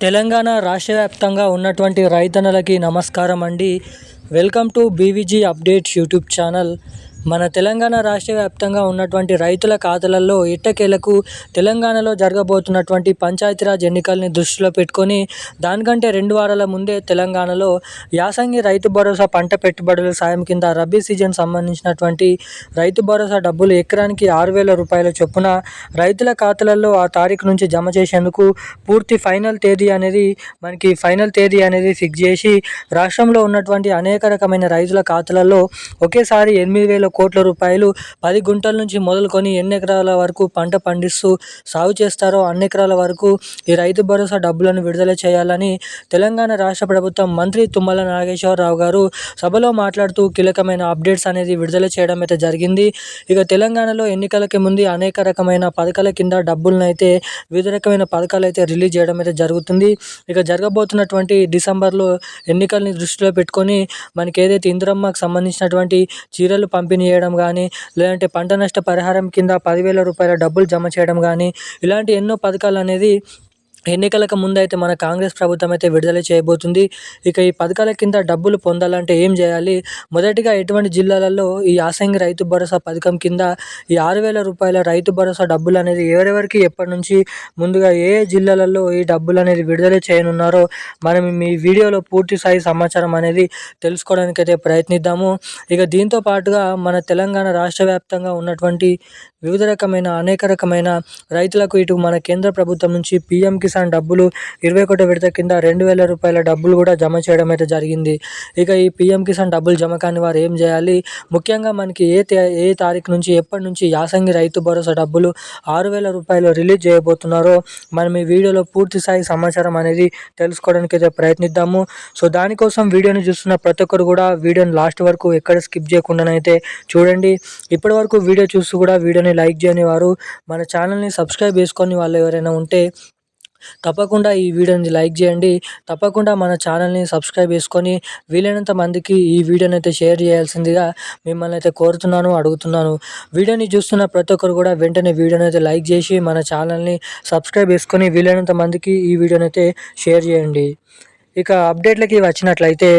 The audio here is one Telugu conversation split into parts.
తెలంగాణ రాష్ట్ర వ్యాప్తంగా ఉన్నటువంటి రైతన్నలకి నమస్కారం అండి. Welcome to BVG updates YouTube channel. మన తెలంగాణ రాష్ట్ర వ్యాప్తంగా ఉన్నటువంటి రైతుల ఖాతాలలో ఇట్టకేలకు తెలంగాణలో జరగబోతున్నటువంటి పంచాయతీరాజ్ ఎన్నికల్ని దృష్టిలో పెట్టుకొని దానికంటే రెండు వారాల ముందే తెలంగాణలో యాసంగి రైతు భరోసా పంట పెట్టుబడుల సాయం కింద రబీ సీజన్ సంబంధించినటువంటి రైతు భరోసా డబ్బులు ఎకరానికి ఆరు వేల రూపాయల చొప్పున రైతుల ఖాతాలలో ఆ తారీఖు నుంచి జమ చేసేందుకు పూర్తి ఫైనల్ తేదీ అనేది మనకి ఫైనల్ తేదీ అనేది ఫిక్స్ చేసి రాష్ట్రంలో ఉన్నటువంటి అనేక రకమైన రైతుల ఖాతాలలో ఒకేసారి ఎనిమిది వేల కోట్ల రూపాయలు పది గుంటల నుంచి మొదలుకొని ఎన్ని ఎకరాల వరకు పంట పండిస్తూ సాగు చేస్తారో అన్ని ఎకరాల వరకు ఈ రైతు భరోసా డబ్బులను విడుదల చేయాలని తెలంగాణ రాష్ట్ర ప్రభుత్వం మంత్రి తుమ్మల నాగేశ్వరరావు గారు సభలో మాట్లాడుతూ కీలకమైన అప్డేట్స్ అనేది విడుదల చేయడం అయితే జరిగింది. ఇక తెలంగాణలో ఎన్నికలకి ముందు అనేక రకమైన పథకాల కింద డబ్బులను అయితే వివిధ రకమైన పథకాలు అయితే రిలీజ్ చేయడం అయితే జరుగుతుంది. ఇక జరగబోతున్నటువంటి డిసెంబర్లో ఎన్నికల్ని దృష్టిలో పెట్టుకొని మనకి ఏదైతే ఇందిరమ్మకు సంబంధించినటువంటి చీరలు పంపిణీ చేయడం కానీ లేదంటే పంట నష్ట పరిహారం కింద పదివేల రూపాయల డబ్బులు జమ చేయడం కానీ ఇలాంటి ఎన్నో పథకాలు అనేది ఎన్నికలకు ముందు అయితే మన కాంగ్రెస్ ప్రభుత్వం అయితే విడుదల చేయబోతుంది. ఇక ఈ పథకాల కింద డబ్బులు పొందాలంటే ఏం చేయాలి? మొదటిగా ఎటువంటి జిల్లాలలో ఈ యాసంగి రైతు భరోసా పథకం కింద ఈ ఆరు వేల రూపాయల రైతు భరోసా డబ్బులు అనేది ఎవరెవరికి ఎప్పటి నుంచి ముందుగా ఏ జిల్లాలలో ఈ డబ్బులు అనేది విడుదల చేయనున్నారో మనం మీ వీడియోలో పూర్తి స్థాయి సమాచారం అనేది తెలుసుకోవడానికి అయితే ప్రయత్నిద్దాము. ఇక దీంతో పాటుగా మన తెలంగాణ రాష్ట్ర వ్యాప్తంగా ఉన్నటువంటి వివిధ రకమైన అనేక రకమైన రైతులకు ఇటు మన కేంద్ర ప్రభుత్వం నుంచి పిఎం కిసాన్ డబ్బులు ఇరవై ఒకటో విడత కింద రెండు వేల రూపాయల డబ్బులు కూడా జమ చేయడం అయితే జరిగింది. ఇక ఈ పిఎం కిసాన్ డబ్బులు జమ కాని వారు ఏం చేయాలి? ముఖ్యంగా మనకి ఏ ఏ తారీఖు నుంచి ఎప్పటి నుంచి యాసంగి రైతు భరోసా డబ్బులు ఆరు వేల రూపాయలు రిలీజ్ చేయబోతున్నారో మనం ఈ వీడియోలో పూర్తి స్థాయి సమాచారం అనేది తెలుసుకోవడానికి అయితే ప్రయత్నిద్దాము. సో దానికోసం వీడియోని చూస్తున్న ప్రతి ఒక్కరు కూడా వీడియోని లాస్ట్ వరకు ఎక్కడ స్కిప్ చేయకుండానైతే చూడండి. ఇప్పటి వరకు వీడియో చూస్తూ కూడా వీడియోని లైక్ చేయని వారు మన ఛానల్ని సబ్స్క్రైబ్ చేసుకొని వాళ్ళు ఎవరైనా ఉంటే తప్పకుండా ఈ వీడియోని లైక్ చేయండి. తప్పకుండా మన ఛానల్ని సబ్స్క్రైబ్ చేసుకొని వీలైనంత మందికి ఈ వీడియోని అయితే షేర్ చేయాల్సిందిగా మిమ్మల్ని అయితే కోరుతున్నాను అడుగుతున్నాను. వీడియోని చూస్తున్న ప్రతి ఒక్కరు కూడా వెంటనే వీడియోని అయితే లైక్ చేసి మన ఛానల్ని సబ్స్క్రైబ్ చేసుకొని వీలైనంత మందికి ఈ వీడియోని అయితే షేర్ చేయండి. ఇక అప్డేట్లకి వచ్చినట్లయితే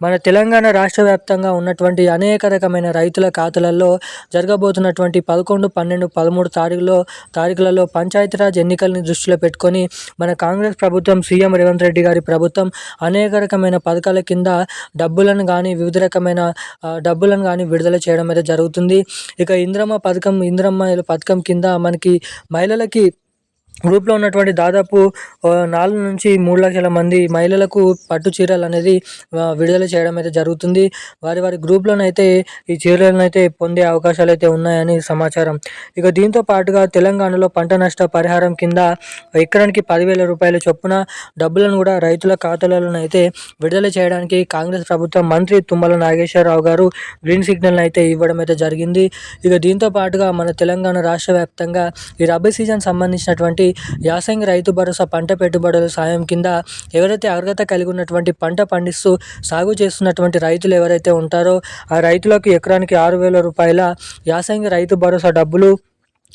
మన తెలంగాణ రాష్ట్ర వ్యాప్తంగా ఉన్నటువంటి అనేక రకమైన రైతుల ఖాతాలలో జరగబోతున్నటువంటి పదకొండు పన్నెండు పదమూడు తారీఖులో తారీఖులలో పంచాయతీరాజ్ ఎన్నికల్ని దృష్టిలో పెట్టుకొని మన కాంగ్రెస్ ప్రభుత్వం సీఎం రేవంత్ రెడ్డి గారి ప్రభుత్వం అనేక రకమైన పథకాల కింద డబ్బులను కానీ వివిధ రకమైన డబ్బులను కానీ విడుదల చేయడం అయితే జరుగుతుంది. ఇక ఇంద్రమ్మ పథకం ఇంద్రమ్మ పథకం కింద మనకి మహిళలకి గ్రూప్లో ఉన్నటువంటి దాదాపు నాలుగు నుంచి మూడు లక్షల మంది మహిళలకు పట్టు చీరలు అనేది విడుదల చేయడం అయితే జరుగుతుంది. వారి వారి గ్రూప్లోనైతే ఈ చీరలను అయితే పొందే అవకాశాలు అయితే ఉన్నాయని సమాచారం. ఇక దీంతో పాటుగా తెలంగాణలో పంట నష్ట పరిహారం కింద ఎకరానికి పదివేల రూపాయల చొప్పున డబ్బులను కూడా రైతుల ఖాతాలలోనైతే అయితే విడుదల చేయడానికి కాంగ్రెస్ ప్రభుత్వం మంత్రి తుమ్మల నాగేశ్వరరావు గారు గ్రీన్ సిగ్నల్ అయితే ఇవ్వడం అయితే జరిగింది. ఇక దీంతో పాటుగా మన తెలంగాణ రాష్ట్ర వ్యాప్తంగా ఈ రబీ సీజన్ సంబంధించినటువంటి యాసంగి రైతు భరోసా పంట పెట్టుబడుల సాయం కింద ఎవరైతే అర్హత కలిగి ఉన్నటువంటి పంట పండిస్తూ సాగు చేస్తున్నటువంటి రైతులు ఎవరైతే ఉంటారో ఆ రైతులకు ఎకరానికి ఆరు వేల రూపాయల యాసంగి రైతు భరోసా డబ్బులు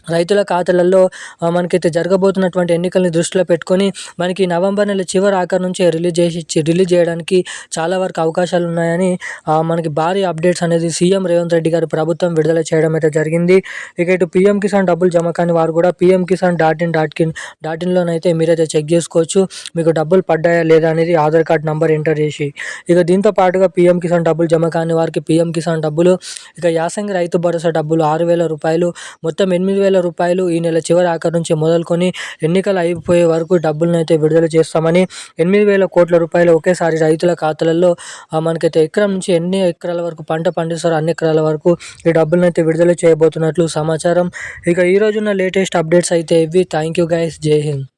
రైతుల ఖాతాలలో మనకైతే జరగబోతున్నటువంటి ఎన్నికల్ని దృష్టిలో పెట్టుకొని మనకి నవంబర్ నెల చివరి ఆఖరి నుంచే రిలీజ్ చేసి రిలీజ్ చేయడానికి చాలా వరకు అవకాశాలు ఉన్నాయని మనకి భారీ అప్డేట్స్ అనేది సీఎం రేవంత్ రెడ్డి గారు ప్రభుత్వం విడుదల చేయడం అయితే జరిగింది. ఇక ఇటు పీఎం కిసాన్ డబ్బులు జమ కాని వారు కూడా PM Kisan dot in dot in dot ఇన్లోనైతే మీరైతే చెక్ చేసుకోవచ్చు. మీకు డబ్బులు పడ్డాయా లేదా అనేది ఆధార్ కార్డ్ నెంబర్ ఎంటర్ చేసి. ఇక దీంతో పాటుగా పీఎం కిసాన్ డబ్బులు జమ కాని వారికి పీఎం కిసాన్ డబ్బులు ఇక యాసంగి రైతు భరోసా డబ్బులు ఆరు వేల రూపాయలు మొత్తం ఎనిమిది వేల రూపాయలు ఈ నెల చివరి ఆఖరి నుంచి మొదలుకొని ఎన్నికలు అయిపోయే వరకు డబ్బులను అయితే విడుదల చేస్తామని ఎనిమిది వేల కోట్ల రూపాయలు ఒకేసారి రైతుల ఖాతాలలో మనకైతే ఎకరం నుంచి ఎన్ని ఎకరాల వరకు పంట పండిస్తారో అన్ని ఎకరాల వరకు ఈ డబ్బులను అయితే విడుదల చేయబోతున్నట్లు సమాచారం. ఇక ఈ లేటెస్ట్ అప్డేట్స్ అయితే ఇవి. థ్యాంక్ యూ గైస్ జై హింద్